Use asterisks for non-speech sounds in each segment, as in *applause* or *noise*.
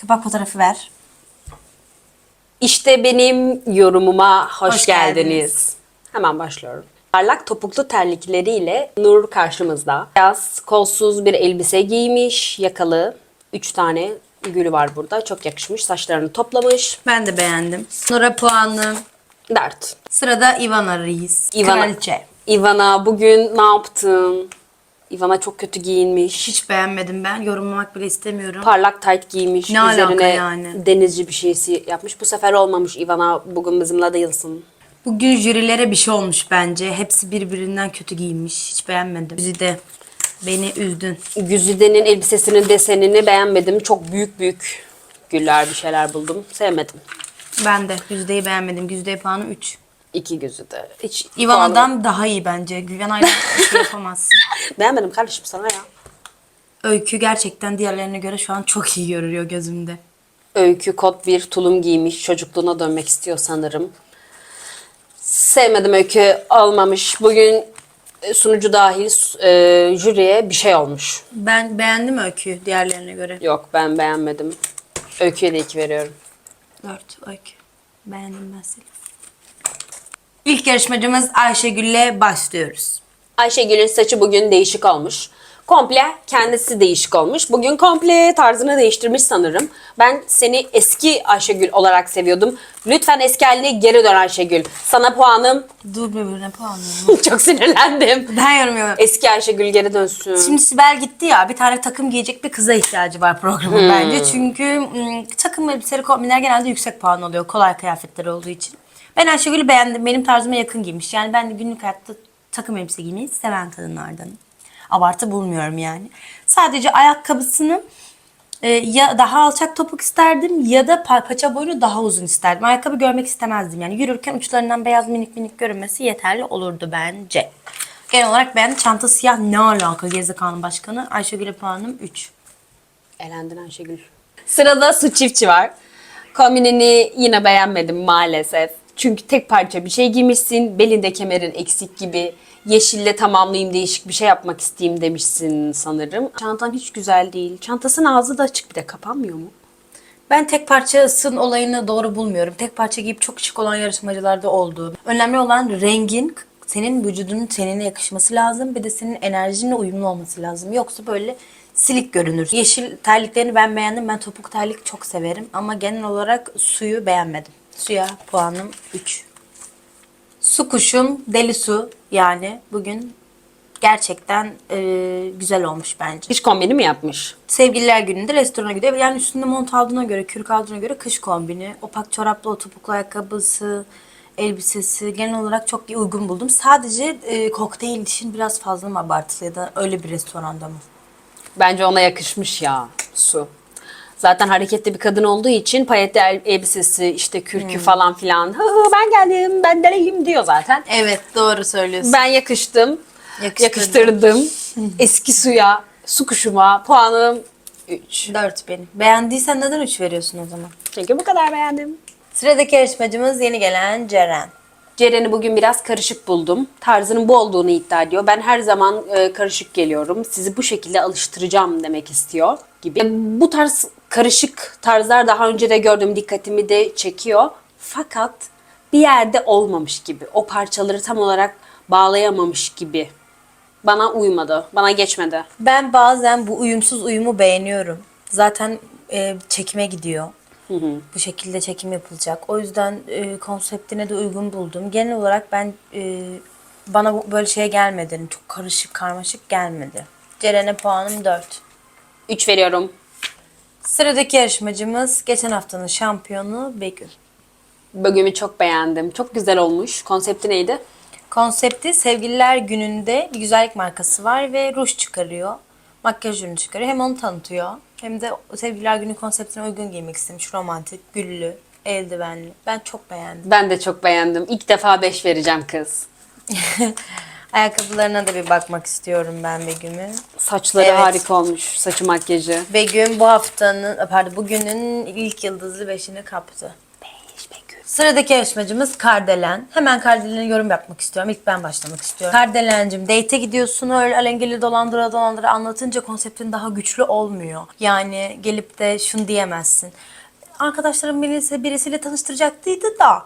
Kapak fotoğrafı ver. İşte benim yorumuma hoş, Hoş geldiniz. geldiniz. Hemen başlıyorum. Parlak topuklu terlikleriyle Nur karşımızda. Beyaz kolsuz bir elbise giymiş, yakalı. Üç tane gülü var burada. Çok yakışmış. Saçlarını toplamış. Ben de beğendim. Nura puanlı. Dert. Sırada Ivana Reis. Ivana. Kraliçe. Ivana bugün ne yaptın? Ivana çok kötü giyinmiş. Hiç beğenmedim ben. Yorumlamak bile istemiyorum. Parlak tayt giymiş. Ne alaka Üzerine yani? denizci bir şeysi yapmış. Bu sefer olmamış Ivana. Bugün bizimle değilsin. Bugün jürilere bir şey olmuş bence. Hepsi birbirinden kötü giyinmiş. Hiç beğenmedim. Güzide beni üzdün. Güzide'nin elbisesinin desenini beğenmedim. Çok büyük büyük güller bir şeyler buldum. Sevmedim. Ben de Güzide'yi beğenmedim. Güzide puanı 3. İki Güzide. Hiç Ivana'dan daha iyi bence. Güvenay'la bir şey yapamazsın. puanı- *laughs* Beğenmedim kardeşim sana ya. Öykü gerçekten diğerlerine göre şu an çok iyi görünüyor gözümde. Öykü kot bir tulum giymiş. Çocukluğuna dönmek istiyor sanırım. Sevmedim Öykü. Olmamış. Bugün e, sunucu dahil e, jüriye bir şey olmuş. Ben beğendim Öykü'yü diğerlerine göre. Yok ben beğenmedim. Öykü'ye de iki veriyorum. 4 Öykü. Beğendim ben seni. İlk yarışmacımız Ayşegül'le başlıyoruz. Ayşegül'ün saçı bugün değişik olmuş. Komple kendisi değişik olmuş. Bugün komple tarzını değiştirmiş sanırım. Ben seni eski Ayşegül olarak seviyordum. Lütfen eski haline geri dön Ayşegül. Sana puanım Dur birbirine puanlayalım. *laughs* çok sinirlendim. ben yorumluyorum. Eski Ayşegül geri dönsün. Şimdi Sibel gitti ya bir tane takım giyecek bir kıza ihtiyacı var programın Hmm. bence. Çünkü ım, takım elbiseleri kombinler genelde yüksek puan oluyor. Kolay kıyafetler olduğu için. Ben Ayşegül'ü beğendim. Benim tarzıma yakın giymiş. Yani ben de günlük hayatta takım elbise giymeyi seven kadınlardanım. Abartı bulmuyorum yani. Sadece ayakkabısını e, ya daha alçak topuk isterdim ya da pa- paça boyunu daha uzun isterdim. Ayakkabı görmek istemezdim. Yani yürürken uçlarından beyaz minik minik görünmesi yeterli olurdu bence. Genel olarak ben çanta siyah ne alaka gerizekalı başkanı. Ayşegül'e puanım 3. Elendin Ayşegül. Sırada su çiftçi var. Kombinini yine beğenmedim maalesef. Çünkü tek parça bir şey giymişsin. Belinde kemerin eksik gibi. Yeşille tamamlayayım değişik bir şey yapmak isteyeyim demişsin sanırım. Çantan hiç güzel değil. Çantasının ağzı da açık bir de kapanmıyor mu? Ben tek parça ısın olayını doğru bulmuyorum. Tek parça giyip çok şık olan yarışmacılarda oldu. Önemli olan rengin senin vücudunun tenine yakışması lazım. Bir de senin enerjinle uyumlu olması lazım. Yoksa böyle silik görünür. Yeşil terliklerini ben beğendim. Ben topuk terlik çok severim. Ama genel olarak suyu beğenmedim. Suya puanım 3. Su kuşum deli su yani bugün gerçekten eee, güzel olmuş bence. Hiç kombini mi yapmış? Sevgililer gününde restorana gidiyor. Yani üstünde mont aldığına göre, kürk aldığına göre kış kombini. Opak çoraplı, o topuklu ayakkabısı, elbisesi genel olarak çok uygun buldum. Sadece e, kokteyl için biraz fazla mı abartılı ya da öyle bir restoranda mı? Bence ona yakışmış ya su. Zaten hareketli bir kadın olduğu için payetli el- elbisesi, işte kürkü falan filan. Hı hı ben geldim, ben deliyim diyor zaten. Evet doğru söylüyorsun. Ben yakıştım. Yakıştırdın. Yakıştırdım. Eski suya, su kuşuma puanım 3. 4 benim. Beğendiysen neden 3 veriyorsun o zaman? Çünkü bu kadar beğendim. Sıradaki yarışmacımız yeni gelen Ceren. Ceren'i bugün biraz karışık buldum. Tarzının bu olduğunu iddia ediyor. Ben her zaman e, karışık geliyorum. Sizi bu şekilde alıştıracağım demek istiyor gibi. Bu tarz karışık tarzlar daha önce de gördüm. Dikkatimi de çekiyor. Fakat bir yerde olmamış gibi. O parçaları tam olarak bağlayamamış gibi. Bana uymadı. Bana geçmedi. Ben bazen bu uyumsuz uyumu beğeniyorum. Zaten e, çekime gidiyor. Bu şekilde çekim yapılacak. O yüzden e, konseptine de uygun buldum. Genel olarak ben e, bana böyle şeye gelmedi. Yani Çok karışık, karmaşık gelmedi. Ceren'e puanım 4. 3 veriyorum. Sıradaki yarışmacımız geçen haftanın şampiyonu Begüm. Bugünü çok beğendim. Çok güzel olmuş. Konsepti neydi? Konsepti sevgililer gününde bir güzellik markası var ve ruj çıkarıyor. Makyaj ürünü çıkarıyor. Hem onu tanıtıyor hem de sevgililer günü konseptine uygun giymek istemiş. Romantik, güllü, eldivenli. Ben çok beğendim. Ben de çok beğendim. İlk defa 5 vereceğim kız. *laughs* Ayakkabılarına da bir bakmak istiyorum ben Begüm'ün. Saçları Evet. harika olmuş. Saçı makyajı. Begüm bu haftanın, pardon bugünün ilk yıldızlı beşini kaptı. Sıradaki yarışmacımız Kardelen. Hemen Kardelen'e yorum yapmak istiyorum. İlk ben başlamak istiyorum. Kardelen'cim date'e gidiyorsun öyle alengili dolandıra dolandıra anlatınca konseptin daha güçlü olmuyor. Yani gelip de şunu diyemezsin. Arkadaşlarım birisi, birisiyle tanıştıracaktıydı da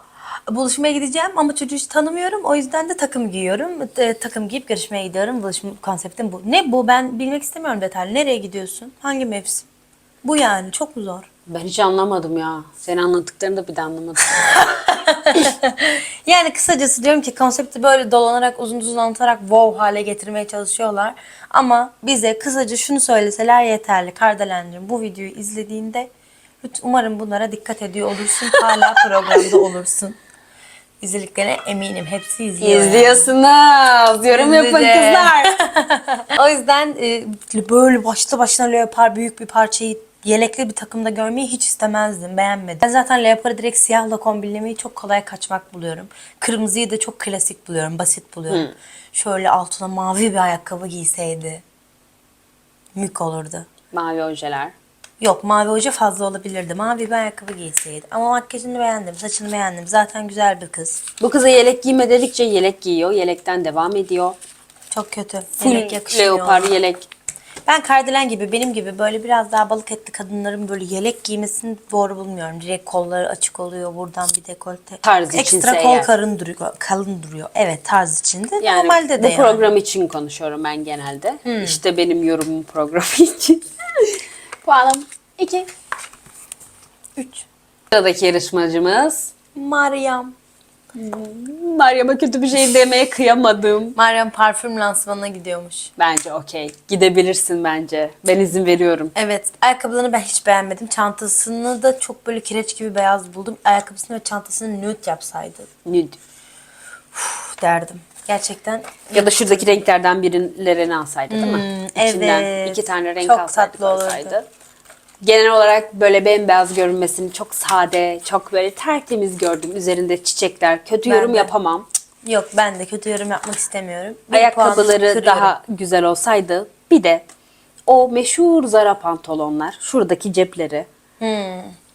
buluşmaya gideceğim ama çocuğu hiç tanımıyorum. O yüzden de takım giyiyorum. E, takım giyip görüşmeye gidiyorum. Buluşma konseptim bu. Ne bu? Ben bilmek istemiyorum detaylı. Nereye gidiyorsun? Hangi mevsim? Bu yani çok mu zor? Ben hiç anlamadım ya. Senin anlattıklarını da bir de anlamadım. *laughs* Yani kısacası diyorum ki konsepti böyle dolanarak uzun uzun anlatarak wow hale getirmeye çalışıyorlar. Ama bize kısaca şunu söyleseler yeterli. Kardelen'cim bu videoyu izlediğinde umarım bunlara dikkat ediyor olursun. Hala *laughs* programda olursun. İzlediklerine eminim. Hepsi izliyor. İzliyorsunuz. Yorum yapın kızlar. *laughs* o yüzden e, böyle başlı başına leopar büyük bir parçayı yelekli bir takımda görmeyi hiç istemezdim. Beğenmedim. Ben zaten leoparı direkt siyahla kombinlemeyi çok kolay kaçmak buluyorum. Kırmızıyı da çok klasik buluyorum. Basit buluyorum. Şöyle altına mavi bir ayakkabı giyseydi. Mük olurdu. Mavi ojeler. Yok mavi hoca fazla olabilirdi. Mavi bir ayakkabı giyseydi. Ama makyajını beğendim. Saçını beğendim. Zaten güzel bir kız. Bu kıza yelek giyme dedikçe yelek giyiyor. Yelekten devam ediyor. Çok kötü. Full Yelek yakışmıyor. leopar yelek. Ben Kardelen gibi benim gibi böyle biraz daha balık etli kadınların böyle yelek giymesini doğru bulmuyorum. Direkt kolları açık oluyor buradan bir dekolte. Tarz içinse Ekstra kol eğer. karın duruyor, kalın duruyor. Evet tarz içinde. Yani Normalde de bu yani. program için konuşuyorum ben genelde. İşte benim yorumum programı *laughs* için. Puanım 2. 3. Sıradaki yarışmacımız Meryem. Meryem'e kötü bir şey demeye kıyamadım. Meryem parfüm lansmanına gidiyormuş. Bence okey. Gidebilirsin bence. Ben izin veriyorum. Evet ayakkabılarını ben hiç beğenmedim. Çantasını da çok böyle kireç gibi beyaz buldum. Ayakkabısını ve çantasını nude yapsaydı. Nude. Uf, derdim. Gerçekten Ya da şuradaki renklerden birilerini alsaydı değil mi? Hmm, İçinden evet. iki tane renk Çok alsaydı tatlı olurdu. koysaydı. Genel olarak böyle bembeyaz görünmesini çok sade, çok böyle tertemiz gördüm. Üzerinde çiçekler. Kötü Ben yorum de. yapamam. yok ben de kötü yorum yapmak istemiyorum. Bir Ayakkabıları daha güzel olsaydı. Bir de o meşhur Zara pantolonlar, şuradaki cepleri.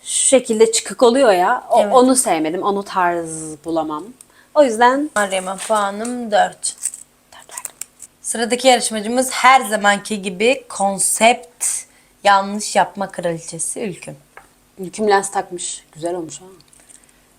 Şu şekilde çıkık oluyor ya. o- Hmm. Evet. Onu sevmedim. Onu tarz bulamam. O yüzden Meryem'e puanım 4. Sıradaki yarışmacımız her zamanki gibi konsept yanlış yapma kraliçesi Ülküm. Ülküm lens takmış. Güzel olmuş ha.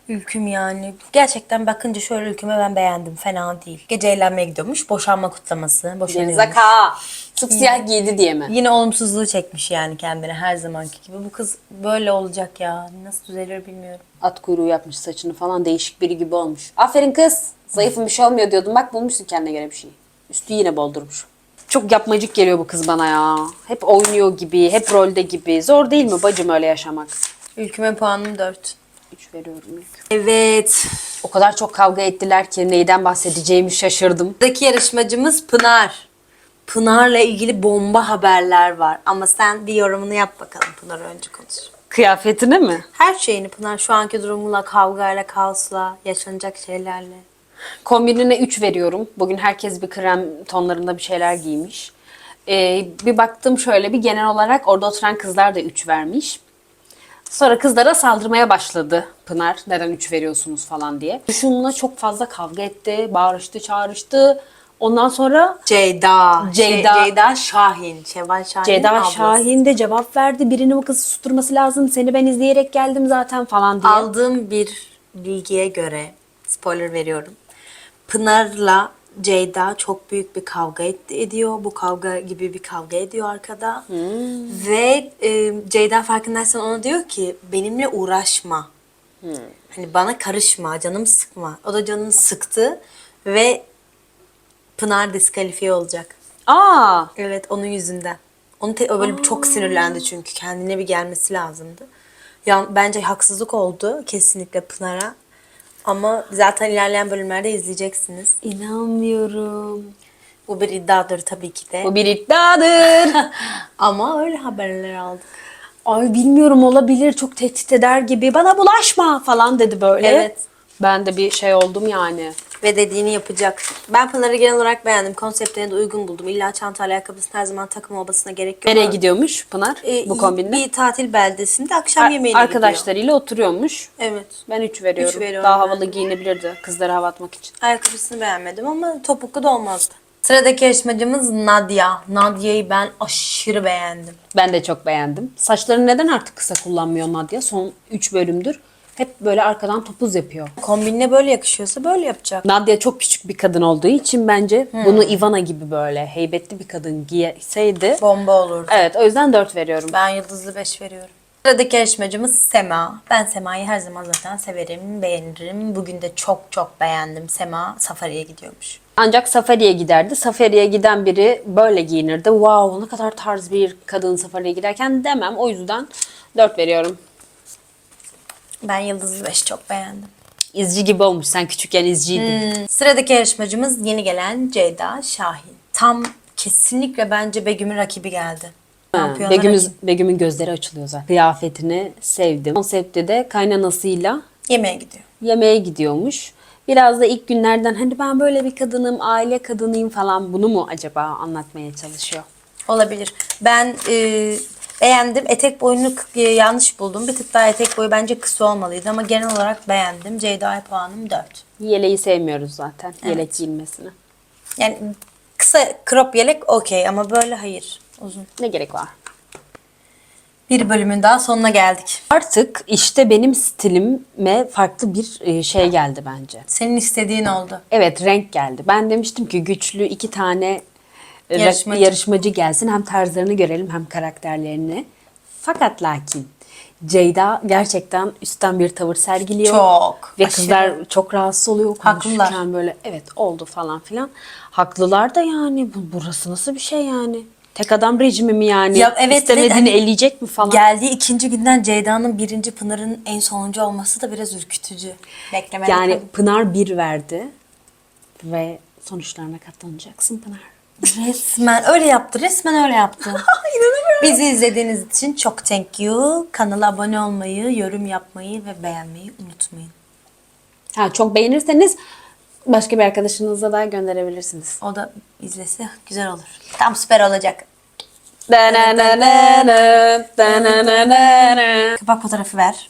Ülküm yani gerçekten bakınca şöyle Ülküm'e ben beğendim. Fena değil. Gece eğlenmeye gidiyormuş. Boşanma kutlaması. Boşanıyormuş. Zaka. Siyah giydi diye mi? Yine olumsuzluğu çekmiş yani kendine her zamanki gibi. Bu kız böyle olacak ya. Nasıl düzelir bilmiyorum. At kuyruğu yapmış saçını falan değişik biri gibi olmuş. Aferin kız. Zayıfım bir şey olmuyor diyordum. Bak bulmuşsun kendine göre bir şey. Üstü yine boldurmuş. Çok yapmacık geliyor bu kız bana ya. Hep oynuyor gibi, hep rolde gibi. Zor değil mi bacım öyle yaşamak? Ülküm'e puanım 4. 3 veriyorum ilk. Evet. O kadar çok kavga ettiler ki neyden bahsedeceğimi şaşırdım. Buradaki yarışmacımız Pınar. Pınar'la ilgili bomba haberler var. Ama sen bir yorumunu yap bakalım Pınar önce konuş. Kıyafetine mi? Her şeyini Pınar şu anki durumuyla, kavgayla, kaosla, yaşanacak şeylerle. Kombinine 3 veriyorum. Bugün herkes bir krem tonlarında bir şeyler giymiş. Ee, bir baktım şöyle bir genel olarak orada oturan kızlar da 3 vermiş. Sonra kızlara saldırmaya başladı Pınar. Neden 3 veriyorsunuz falan diye. Şununla çok fazla kavga etti, bağırıştı, çağrıştı. Ondan sonra Ceyda. Ceyda. Şey, Ceyda Şahin. Şevval Şahin. Ceyda ablası. Şahin de cevap verdi. Birinin o kızı susturması lazım. Seni ben izleyerek geldim zaten falan diye. Aldığım bir bilgiye göre, spoiler veriyorum. Pınar'la Ceyda çok büyük bir kavga etti, ediyor. Bu kavga gibi bir kavga ediyor arkada. Ve e, Ceyda farkındaysan ona diyor ki benimle uğraşma. Hani bana karışma, canımı sıkma. O da canını sıktı ve Pınar diskalifiye olacak. Aa, Evet onun yüzünden. Onu te- o böyle çok sinirlendi çünkü kendine bir gelmesi lazımdı. Ya bence haksızlık oldu kesinlikle Pınar'a. Ama zaten ilerleyen bölümlerde izleyeceksiniz. inanmıyorum. Bu bir iddiadır tabii ki de. Bu bir iddiadır. *laughs* Ama öyle haberler aldık. Ay bilmiyorum olabilir çok tehdit eder gibi bana bulaşma falan dedi böyle. Evet. Ben de bir şey oldum yani. Ve dediğini yapacak. Ben Pınar'ı genel olarak beğendim. Konseptine de uygun buldum. İlla çanta ayakkabısını her zaman takım olmasına gerek yok. Nereye gidiyormuş Pınar e, bu kombinle? Bir tatil beldesinde akşam yemeğine gidiyor. Arkadaşlarıyla oturuyormuş. Evet. Ben 3 veriyorum. Üç veriyorum Daha ben havalı giyinebilirdi kızlara hava atmak için. Ayakkabısını beğenmedim ama topuklu da olmazdı. Sıradaki yarışmacımız Nadia. Nadia'yı ben aşırı beğendim. Ben de çok beğendim. Saçlarını neden artık kısa kullanmıyor Nadia? Son 3 bölümdür hep böyle arkadan topuz yapıyor. Kombinle böyle yakışıyorsa böyle yapacak. Nadia çok küçük bir kadın olduğu için bence bunu Ivana gibi böyle heybetli bir kadın giyseydi. Bomba olurdu. Evet o yüzden 4 veriyorum. Ben yıldızlı 5 veriyorum. Sıradaki yarışmacımız Sema. Ben Sema'yı her zaman zaten severim, beğenirim. Bugün de çok çok beğendim. Sema safariye gidiyormuş. Ancak safariye giderdi. Safariye giden biri böyle giyinirdi. Wow ne kadar tarz bir kadın safariye giderken demem. O yüzden 4 veriyorum. Ben yıldızlı 5 çok beğendim. İzci gibi olmuş. Sen küçükken izciydin. Hmm, Sıradaki yarışmacımız yeni gelen Ceyda Şahin. Tam kesinlikle bence Begüm'ün rakibi geldi. Ha, Begüm'ün. Begüm'ün gözleri açılıyor zaten. Kıyafetini sevdim. Konseptte de kaynanasıyla Yemeğe gidiyor. yemeğe gidiyormuş. Biraz da ilk günlerden hani ben böyle bir kadınım, aile kadınıyım falan bunu mu acaba anlatmaya çalışıyor? Olabilir. Ben e, beğendim. Etek boyunu e, yanlış buldum. Bir tık daha etek boyu bence kısa olmalıydı ama genel olarak beğendim. Ceyda'ya puanım 4. Yeleği sevmiyoruz zaten. Yelek giyilmesini. Yani kısa crop yelek okey ama böyle hayır. Uzun. Ne gerek var? Bir bölümün daha sonuna geldik. Artık işte benim stilime farklı bir e, şey geldi bence. Senin istediğin oldu. Evet renk geldi. Ben demiştim ki güçlü iki tane Yarışmacı. yarışmacı gelsin. Hem tarzlarını görelim hem karakterlerini. Fakat lakin Ceyda gerçekten üstten bir tavır sergiliyor. Çok, Ve aşırı. kızlar çok rahatsız oluyor Haklılar. konuşurken böyle evet oldu falan filan. Haklılar da yani bu, burası nasıl bir şey yani? Tek adam rejimi mi yani? Ya evet, İstemediğini hani eleyecek mi falan? Geldiği ikinci günden Ceyda'nın birinci Pınar'ın en sonuncu olması da biraz ürkütücü. Beklemede Yani kaldım. Pınar bir verdi ve sonuçlarına katlanacaksın Pınar. Resmen öyle yaptı. Resmen öyle yaptı. *laughs* Bizi izlediğiniz için çok thank you. Kanala abone olmayı, yorum yapmayı ve beğenmeyi unutmayın. Ha, çok beğenirseniz başka bir arkadaşınıza da gönderebilirsiniz. O da izlese güzel olur. Tam süper olacak. Kapak fotoğrafı ver.